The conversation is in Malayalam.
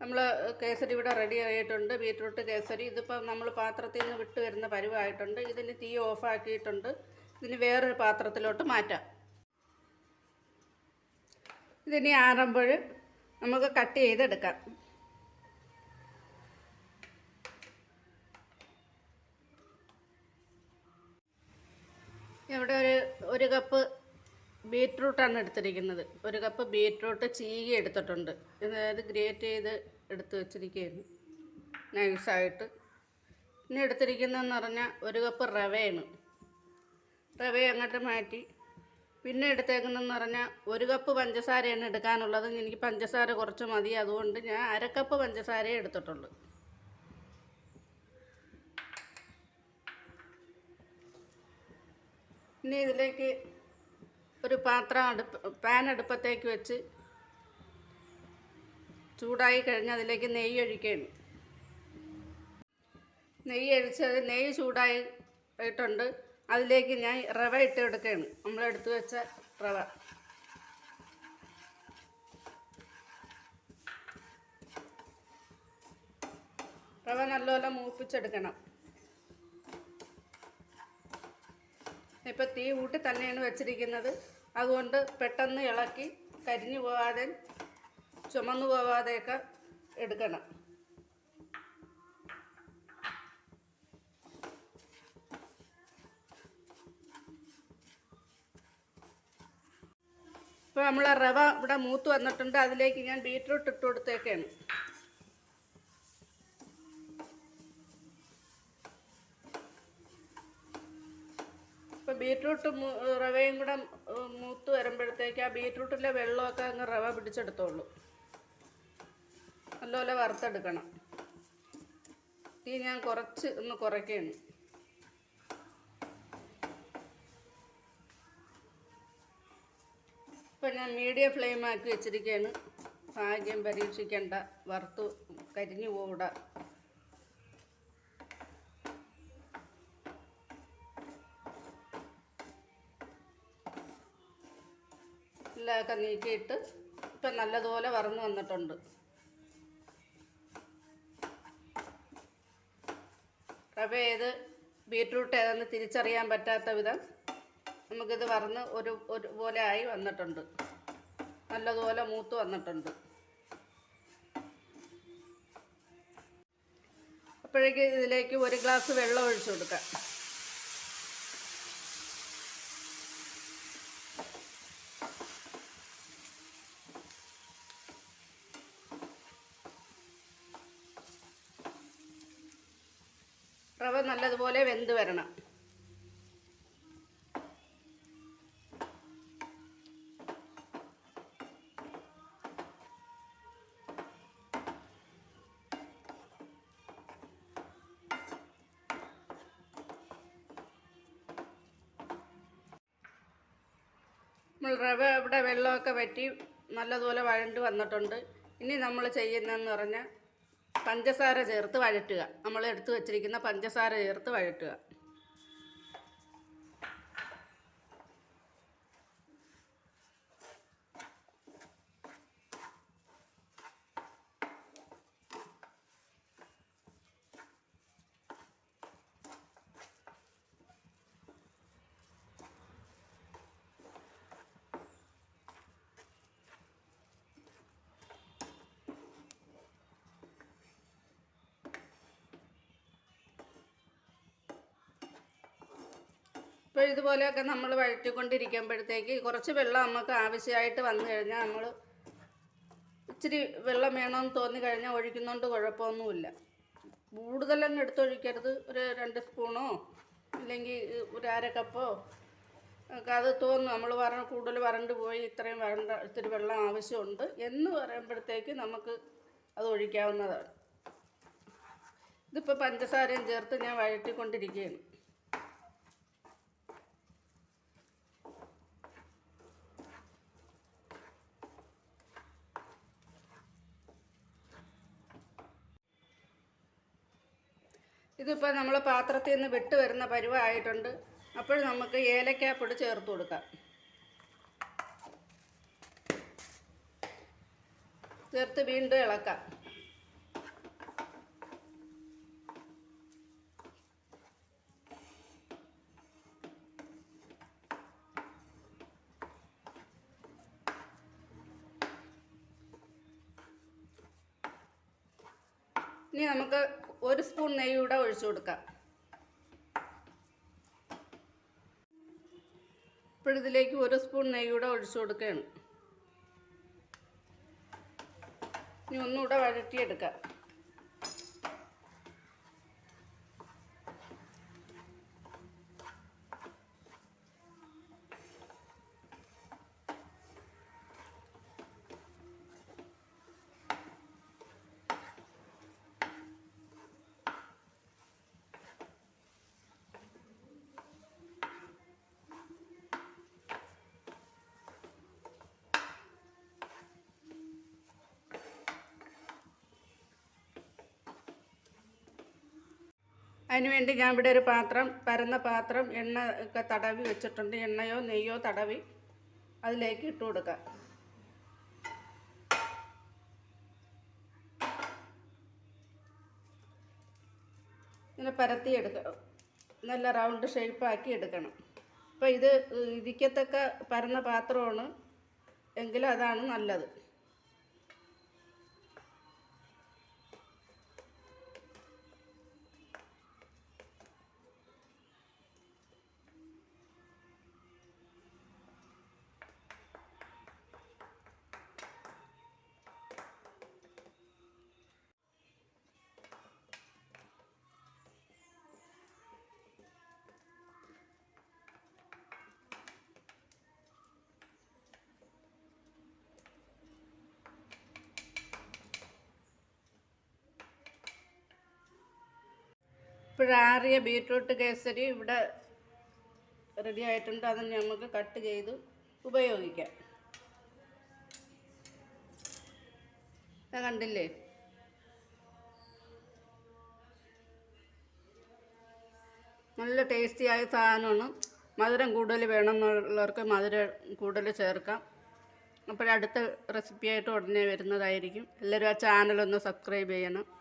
നമ്മൾ കേസരി ഇവിടെ റെഡി ആയിട്ടുണ്ട്. ബീറ്റ്റൂട്ട് കേസരി. ഇതിപ്പോൾ നമ്മൾ പാത്രത്തിൽ നിന്ന് വിട്ട് വരുന്ന പരിവായിട്ടുണ്ട്. ഇതിന് തീ ഓഫാക്കിയിട്ടുണ്ട് ഇതിന് വേറൊരു പാത്രത്തിലോട്ട് മാറ്റാം. ഇതിനി ആറുമ്പോൾ നമുക്ക് കട്ട് ചെയ്തെടുക്കാം. ഇവിടെ ഒരു ഒരു കപ്പ് ബീറ്റ്റൂട്ടാണ് എടുത്തിരിക്കുന്നത്. ഒരു കപ്പ് ബീറ്റ്റൂട്ട് ചീകി എടുത്തിട്ടുണ്ട്. അതായത് ഗ്രേറ്റ് ചെയ്ത് എടുത്ത് വെച്ചിരിക്കുകയാണ് നൈസായിട്ട്. പിന്നെ എടുത്തിരിക്കുന്നതെന്ന് പറഞ്ഞാൽ ഒരു കപ്പ് റവയാണ്. റവ അങ്ങോട്ട് മാറ്റി. പിന്നെ എടുത്തേക്കുന്നതെന്ന് പറഞ്ഞാൽ ഒരു കപ്പ് പഞ്ചസാരയാണ് എടുക്കാനുള്ളത്. എനിക്ക് പഞ്ചസാര കുറച്ച് മതി. അതുകൊണ്ട് ഞാൻ അരക്കപ്പ് പഞ്ചസാരയെ എടുത്തിട്ടുള്ളൂ. ഇനി ഇതിലേക്ക് ഒരു പാത്രം അടുപ്പ് പാൻ അടുപ്പത്തേക്ക് വെച്ച് ചൂടായി കഴിഞ്ഞ് അതിലേക്ക് നെയ്യ് ഒഴിക്കുകയാണ്. നെയ്യ് ഒഴിച്ചത് നെയ്യ് ചൂടായി ഇട്ടുണ്ട് അതിലേക്ക് ഞാൻ റവ ഇട്ട് എടുക്കുകയാണ് നമ്മൾ എടുത്തു വെച്ച റവ. റവ നല്ലപോലെ മൂപ്പിച്ചെടുക്കണം. ഇപ്പം തീ കൂട്ടി തന്നെയാണ് വെച്ചിരിക്കുന്നത്. അതുകൊണ്ട് പെട്ടെന്ന് ഇളക്കി കരിഞ്ഞു പോവാതെ ചുമന്നു പോവാതെയൊക്കെ എടുക്കണം. ഇപ്പോൾ നമ്മൾ റവ ഇവിടെ മൂത്ത് വന്നിട്ടുണ്ട്. അതിലേക്ക് ഞാൻ ബീറ്റ്റൂട്ട് ഇട്ട് കൊടുത്തേക്കാണ്. ബീറ്റ്റൂട്ട് റവയും കൂടെ മൂത്ത് വരുമ്പോഴത്തേക്ക് ആ ബീറ്റ്റൂട്ടിലെ വെള്ളമൊക്കെ അങ്ങ് റവ പിടിച്ചെടുത്തോളൂ. നല്ലപോലെ വറുത്തെടുക്കണം. തീ ഞാൻ കുറച്ച് ഒന്ന് കുറയ്ക്കുകയാണ്. ഇപ്പം ഞാൻ മീഡിയം ഫ്ലെയിം ആക്കി വെച്ചിരിക്കുകയാണ്. ഭാഗ്യം പരീക്ഷിക്കേണ്ട വറുത്തു കരിഞ്ഞു പോകൂട എല്ലാമൊക്കെ നീക്കിയിട്ട് ഇപ്പം നല്ലതുപോലെ വറന്ന് വന്നിട്ടുണ്ട്. റവ ഏത് ബീട്രൂട്ട് ഏതെന്ന് തിരിച്ചറിയാൻ പറ്റാത്ത വിധം നമുക്കിത് വറന്ന് ഒരു ഒരു പോലെ ആയി വന്നിട്ടുണ്ട്. നല്ലതുപോലെ മൂത്ത് വന്നിട്ടുണ്ട്. അപ്പോഴേക്ക് ഇതിലേക്ക് ഒരു ഗ്ലാസ് വെള്ളം ഒഴിച്ചു കൊടുക്കാം. റവ നല്ലതുപോലെ വെന്ത് വരണം. റവ ഇവിടെ വെള്ളമൊക്കെ വറ്റി നല്ലതുപോലെ വഴണ്ട് വന്നിട്ടുണ്ട്. ഇനി നമ്മൾ ചെയ്യുന്നതെന്ന് പറഞ്ഞാൽ പഞ്ചസാര ചേർത്ത് വഴറ്റുക. നമ്മൾ എടുത്തു വെച്ചിരിക്കുന്ന പഞ്ചസാര ചേർത്ത് വഴറ്റുക. ഇപ്പോൾ ഇതുപോലെയൊക്കെ നമ്മൾ വഴറ്റിക്കൊണ്ടിരിക്കുമ്പോഴത്തേക്ക് കുറച്ച് വെള്ളം നമുക്ക് ആവശ്യമായിട്ട് വന്നു കഴിഞ്ഞാൽ നമ്മൾ ഇച്ചിരി വെള്ളം വേണമെന്ന് തോന്നി കഴിഞ്ഞാൽ ഒഴിക്കുന്നതുകൊണ്ട് കുഴപ്പമൊന്നുമില്ല. കൂടുതലങ്ങ് എടുത്തൊഴിക്കരുത്. ഒരു രണ്ട് സ്പൂണോ അല്ലെങ്കിൽ ഒരു അര കപ്പോ ഒക്കെ അത് തോന്നും നമ്മൾ വര കൂടുതൽ വരണ്ട് പോയി ഇത്രയും വരണ്ട ഇത്തിരി വെള്ളം ആവശ്യമുണ്ട്. എന്ന് പറയുമ്പോഴത്തേക്ക് നമുക്ക് അത് ഒഴിക്കാവുന്നതാണ്. ഇതിപ്പോൾ പഞ്ചസാരയും ചേർത്ത് ഞാൻ വഴറ്റിക്കൊണ്ടിരിക്കുകയാണ്. ഇതിപ്പോൾ നമ്മൾ പാത്രത്തിൽ നിന്ന് വിട്ട് വരുന്ന പരുവായിട്ടുണ്ട്. അപ്പോൾ നമുക്ക് ഏലക്കാപ്പൊടി ചേർത്ത് കൊടുക്കാം. ചേർത്ത് വീണ്ടും ഇളക്കാം. ഇനി നമുക്ക് ഒരു സ്പൂൺ നെയ്യ് കൂടെ ഒഴിച്ചു കൊടുക്കാം. ഇപ്പോഴിതിലേക്ക് ഒരു സ്പൂൺ നെയ്യ് കൂടെ ഒഴിച്ചു കൊടുക്കുകയാണ്. ഇനി ഒന്നുകൂടെ വഴറ്റിയെടുക്കാം. അതിനുവേണ്ടി ഞാൻ ഇവിടെ ഒരു പാത്രം പരന്ന പാത്രം എണ്ണ ഒക്കെ തടവി വെച്ചിട്ടുണ്ട്. എണ്ണയോ നെയ്യോ തടവി അതിലേക്ക് ഇട്ട് കൊടുക്കാം. ഇങ്ങനെ പരത്തി എടുക്കണം നല്ല റൗണ്ട് ഷേപ്പാക്കി എടുക്കണം. അപ്പോൾ ഇത് ഇരിക്കത്തക്ക പരന്ന പാത്രമാണ് എങ്കിലും അതാണ് നല്ലത്. ഇപ്പോഴാറിയ ബീട്രൂട്ട് കേസരി ഇവിടെ റെഡി ആയിട്ടുണ്ട്. അത് നമുക്ക് കട്ട് ചെയ്ത് ഉപയോഗിക്കാം. കണ്ടില്ലേ? നല്ല ടേസ്റ്റിയായ സാധനമാണ്. മധുരം കൂടുതൽ വേണമെന്നുള്ളവർക്ക് മധുരം കൂടുതൽ ചേർക്കാം. അപ്പോഴടുത്ത റെസിപ്പിയായിട്ട് ഉടനെ വരുന്നതായിരിക്കും. എല്ലാവരും ആ ചാനലൊന്ന് സബ്സ്ക്രൈബ് ചെയ്യണം.